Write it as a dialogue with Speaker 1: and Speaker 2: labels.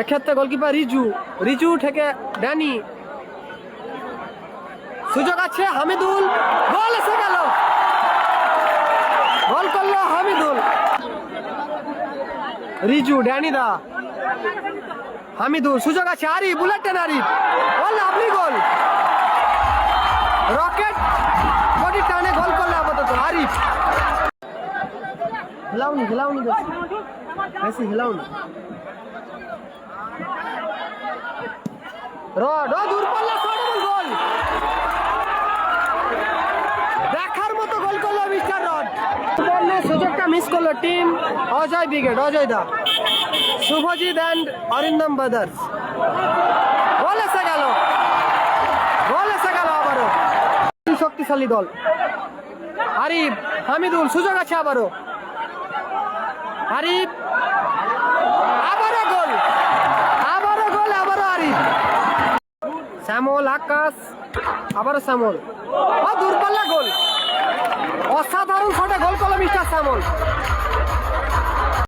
Speaker 1: এক্ষেত্রে গোলকিপার রিজু রিজু থেকে ড্যানি। সুযোগ আছে হামিদুল গোল এসে গেল। গোল করল হামিদুল। রিজু, ড্যানি দা। হামিদুল, সুযোগ আছে Arif bullet ten Arif. Goal আপনি গোল রকেট বডি টানে গোল করলে আপাতত আরিফ। হিলাওনি হিলাওনি বেশি বেশি রড ও শট এবং গোল। দেখার মতো গোল করল মিস্টার রড। বললে সুযোগটা মিস করল team Ajay brigade Ajay da. Subhajit and Arindam brothers goal এসে গেল। গোল এসে গেল আবারও। শক্তিশালী দল। আরিফ হামিদুল সুযোগ আছে আবারও। আরিফ আবারও গোল আবারও গোল আবারও আরিফ শ্যামল আকাশ আবার শ্যামল। ও দূরপাল্লা গোল। অসাধারণ শটে গোল করল মিস্টার শ্যামল।